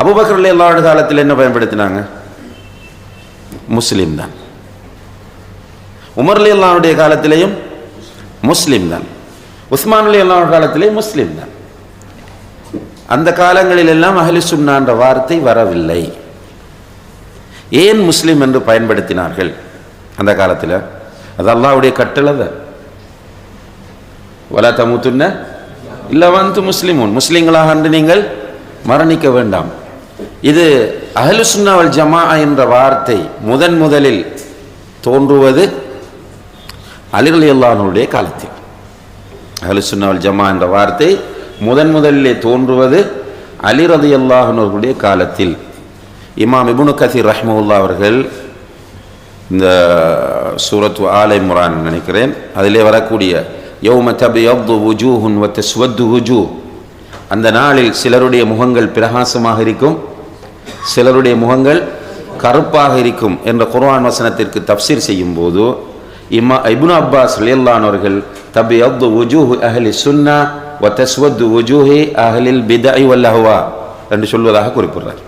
அபுபக்கரில் எல்லா காலத்தில் என்ன பயன்படுத்தினாங்க? முஸ்லீம் தான். உமர்லி அல்லாவுடைய காலத்திலேயும் முஸ்லீம் தான். உஸ்மான் அலி அல்லாவுடைய காலத்திலேயும் முஸ்லீம் தான். அந்த காலங்களில் எல்லாம் அஹ்லு சுன்னான்ற வார்த்தை வரவில்லை. ஏன் முஸ்லீம் என்று பயன்படுத்தினார்கள்? அந்த காலத்தில்? அது அல்லாவுடைய கட்டளை தான். வலா தமுத்துன்ன இல்லை வந்து முஸ்லிமுன். முஸ்லீம்களாக என்று நீங்கள் மரணிக்க வேண்டாம். இது அஹலுசுன்னாவல் ஜமா என்ற வார்த்தை முதன் முதலில் தோன்றுவது அலிரலி அல்லானுடைய காலத்தில். அஹலுசுன்னாவல் ஜமா என்ற வார்த்தை முதன் முதலிலே தோன்றுவது அலிரதி அல்லாஹனுடைய காலத்தில். இமாம் இபுனு கசீர் ரஹ்மவுல்லா அவர்கள் இந்த சூரத் ஆலை முரான் நினைக்கிறேன். அதிலே வரக்கூடிய யௌம தபியப்து உஜூஹுன் வ சுவத்து உஜூ அந்த நாளில் சிலருடைய முகங்கள் பிரகாசமாக இருக்கும். சிலருடைய முகங்கள் கருப்பாக இருக்கும் என்ற குர்ஆன் வசனத்திற்கு தப்சீர் செய்யும் போது இம்மா இபுன் அப்பாஸ் லியல்லானவர்கள் தபி அப்து உஜூஹு அஹலி சுன்னா வ தஸ்வத்து உஜூஹி அஹலில் பிதாய் வல்லஹுவா என்று சொல்வதாக குறிப்பிடுறார்.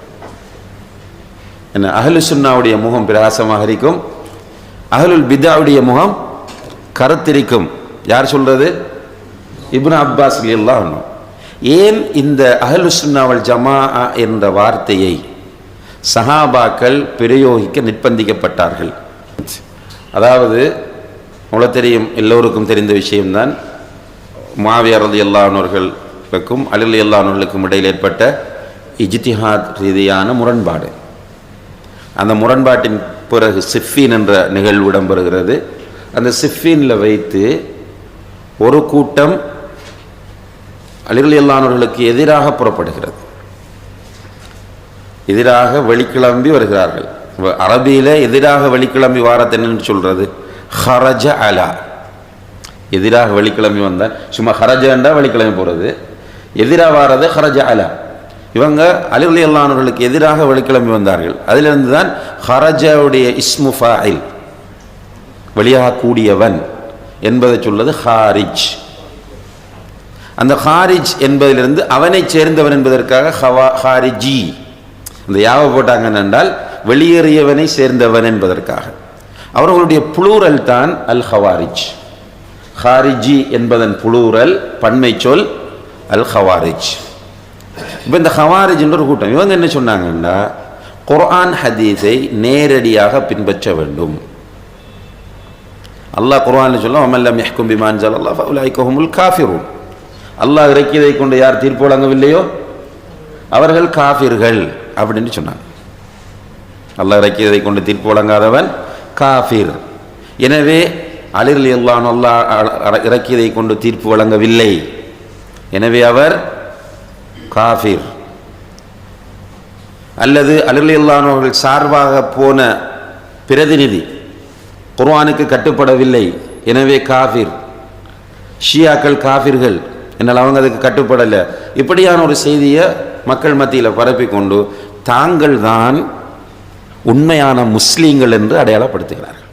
என்ன அஹலு சுன்னாவுடைய முகம் பிரகாசமாக இருக்கும் அஹலுல் பிதாவுடைய முகம் கருத்திருக்கும். யார் சொல்றது? இப்னு அப்பாஸ் எல்லாம் ஏன் இந்த அஹலு சுன்னாவல் ஜமா என்ற வார்த்தையை சஹாபாக்கள் பிரயோகிக்க நிர்பந்திக்கப்பட்டார்கள். அதாவது உங்களுக்கு தெரியும் எல்லோருக்கும் தெரிந்த விஷயம்தான். மாவியரது ரதி அல்லானவர்களுக்கும் அலில் அல்லானவர்களுக்கும் இடையில் ஏற்பட்ட இஜித்திஹாத் ரீதியான முரண்பாடு. அந்த முரண்பாட்டின் பிறகு சிஃபின் என்ற நிகழ்வு இடம்பெறுகிறது. அந்த சிஃபினில் வைத்து ஒரு கூட்டம் அலிரலியல்லானவர்களுக்கு எதிராக புறப்படுகிறது. எதிராக வெளிக்கிளம்பி வருகிறார்கள். அரபியில் எதிராக வெளிக்கிளம்பி வாரத்தை என்னன்னு சொல்கிறது ஹரஜ அலா. எதிராக வெளிக்கிளம்பி வந்தால் சும்மா ஹரஜண்டா வெளிக்கிளம்பி போகிறது எதிராக வாரது ஹரஜ அலா. இவங்க அலிரலி அல்லானவர்களுக்கு எதிராக வெளிக்கிளம்பி வந்தார்கள். அதிலிருந்து தான் ஹரஜவுடைய இஸ்மு ஃபாயில் வெளியாகக்கூடியவன் என்பதை சொல்வது ஹாரிஜ். அந்த ஹாரிஜ் என்பதிலிருந்து அவனை சேர்ந்தவன் என்பதற்காக ஹவா ஹாரிஜி. அந்த யாவை போட்டாங்க என்றால் வெளியேறியவனை சேர்ந்தவன் என்பதற்காக. அவர்களுடைய புளூரல் தான் அல் ஹவாரிஜ் ஹாரிஜி என்பதன் புளூரல் பன்மை சொல் அல் ஹவாரிஜ் இப்போ இந்த ஹவாரிஜ்ன்ற ஒரு கூட்டம் இவங்க என்ன சொன்னாங்கன்னா குர்ஆன் ஹதீஸை நேரடியாக பின்பற்ற வேண்டும். அல்லாஹ் குர்ஆனில் சொல்லும் அமல்லம் யஹ்கும் பிமான் ஜல் அல்லாஹ் ஃபவுலாய்கஹுமுல் காஃபிரூன். அல்லாஹ் இறக்கியதை கொண்டு யார் தீர்ப்பு வழங்கவில்லையோ? அவர்கள் காஃபிர்கள். அப்படின்னு சொன்னாங்க. அல்லாஹ் இறக்கியதை கொண்டு தீர்ப்பு வழங்காதவன் காஃபிர். எனவே அலிரலி அல்லான் அல்லா இறக்கியதை கொண்டு தீர்ப்பு வழங்கவில்லை. எனவே அவர் காஃபிர். அல்லது அலிரலி அல்லானவர்கள் சார்பாக போன பிரதிநிதி குர்வானுக்கு கட்டுப்படவில்லை. எனவே காஃபிர். ஷியாக்கள் காஃபிர்கள். என்னால் அவங்க அதுக்கு கட்டுப்படலை. இப்படியான ஒரு செய்தியை மக்கள் மத்தியில் பரப்பிக்கொண்டு தாங்கள் தான் உண்மையான முஸ்லீம்கள் என்று அடையாளப்படுத்துகிறார்கள்.